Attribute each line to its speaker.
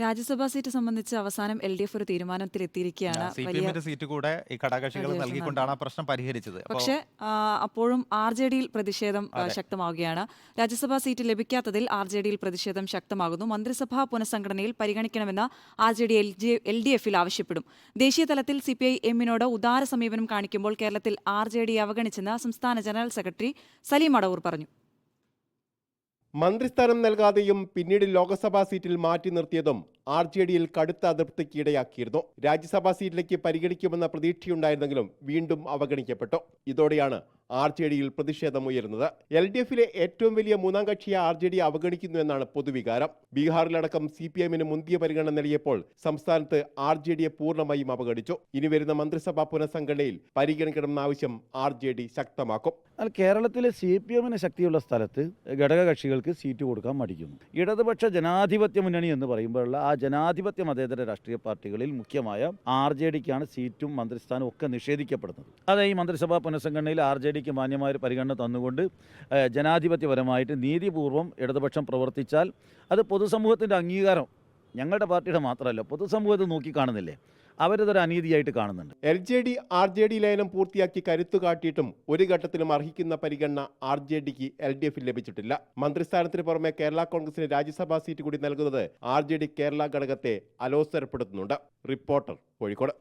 Speaker 1: രാജ്യസഭാ seat സംബന്ധിച്ച് അവസാനം L D F ഒരു തീരുമാനത്തിലെത്തിയിരിക്കുകയാണ്.
Speaker 2: സി പി
Speaker 1: വലിയ
Speaker 2: എമ്മിന്റെ സീറ്റ് കൂടെ ഈ ഘടകകക്ഷികൾ
Speaker 1: ഘടകകക്ഷികൾ
Speaker 2: നൽകിക്കൊണ്ടാണ് ആ പ്രശ്നം പരിഹരിച്ചത്.
Speaker 1: പക്ഷേ ആ, അപ്പോഴും ആർ ജെ ഡിയിൽ പ്രതിഷേധം ആ, ശക്തമാവുകയാണ്. രാജ്യസഭാ സീറ്റ് ലഭിക്കാത്തതിൽ ആർ ജെ ഡിയിൽ പ്രതിഷേധം ശക്തമാകുന്നു. മന്ത്രിസഭാ പുനഃസംഘടനയിൽ പരിഗണിക്കണമെന്ന് R J D L D എഫിൽ ആവശ്യപ്പെടും. ദേശീയ തലത്തിൽ സി പി ഐ എമ്മിനോട് ഉദാര സമീപനം കാണിക്കുമ്പോൾ കേരളത്തിൽ ആർ ജെ ഡി അവഗണിച്ചെന്ന് സംസ്ഥാന ജനറൽ സെക്രട്ടറി സലീം അടവൂർ പറഞ്ഞു.
Speaker 3: മന്ത്രിസ്ഥാനം നൽകാതെയും പിന്നീട് ലോക്സഭാ സീറ്റിൽ മാറ്റി നിർത്തിയതും ആർ ജെ ഡിയിൽ കടുത്ത അതൃപ്തിക്ക് ഇടയാക്കിയിരുന്നു. രാജ്യസഭാ സീറ്റിലേക്ക് പരിഗണിക്കുമെന്ന പ്രതീക്ഷയുണ്ടായിരുന്നെങ്കിലും വീണ്ടും അവഗണിക്കപ്പെട്ടു. ഇതോടെയാണ് ആർ ജെ ഡിയിൽ പ്രതിഷേധമുയരുന്നത് എൽ ഡി എഫിലെ ഏറ്റവും വലിയ മൂന്നാം കക്ഷിയെ ആർ ജെ ഡി അവഗണിക്കുന്നു എന്നാണ് പൊതുവികാരം. ബീഹാറിലടക്കം സി പി എമ്മിന് മുന്തിയ പരിഗണന നൽകിയപ്പോൾ സംസ്ഥാനത്ത് ആർ ജെ ഡിയെ പൂർണമായും അവഗണിച്ചു. ഇനി വരുന്ന മന്ത്രിസഭാ പുനഃസംഘടനയിൽ പരിഗണിക്കണമെന്ന ആവശ്യം ആർ ജെ ഡി ശക്തമാക്കും.
Speaker 4: എന്നാൽ കേരളത്തിലെ സി പി എമ്മിന് ശക്തിയുള്ള സ്ഥലത്ത് ഘടക കക്ഷികൾക്ക് സീറ്റ് കൊടുക്കാൻ മടിക്കുന്നു. ഇടതുപക്ഷ ജനാധിപത്യ മുന്നണി എന്ന് പറയുമ്പോഴുള്ള ആ ജനാധിപത്യ മതേതര രാഷ്ട്രീയ പാർട്ടികളിൽ മുഖ്യമായ ആർ ജെ ഡിക്കാണ് സീറ്റും മന്ത്രിസ്ഥാനവും ഒക്കെ നിഷേധിക്കപ്പെടുന്നത്. അത് ഈ മന്ത്രിസഭാ പുനഃസംഘടനയിൽ ആർ ജെ ഡിക്ക് മാന്യമായ ഒരു പരിഗണന തന്നുകൊണ്ട് ജനാധിപത്യപരമായിട്ട് നീതിപൂർവം ഇടതുപക്ഷം പ്രവർത്തിച്ചാൽ അത് പൊതുസമൂഹത്തിന്റെ അംഗീകാരം ഞങ്ങളുടെ പാർട്ടിയുടെ മാത്രമല്ല പൊതുസമൂഹത്തെ നോക്കി കാണുന്നില്ലേ? അവരതൊരു അനീതിയായിട്ട് കാണുന്നുണ്ട്.
Speaker 3: L J D R J D ലയനം പൂർത്തിയാക്കി കരുത്തു കാട്ടിയിട്ടും ഒരു ഘട്ടത്തിലും അർഹിക്കുന്ന പരിഗണന ആർ ജെ ഡിക്ക് എൽ ഡി എഫിൽ ലഭിച്ചിട്ടില്ല. മന്ത്രിസ്ഥാനത്തിന് പുറമെ കേരള കോൺഗ്രസിന് രാജ്യസഭാ സീറ്റ് കൂടി നൽകുന്നത് ആർ ജെ ഡി കേരള ഘടകത്തെ അലോസരപ്പെടുത്തുന്നുണ്ട്. റിപ്പോർട്ടർ കോഴിക്കോട്.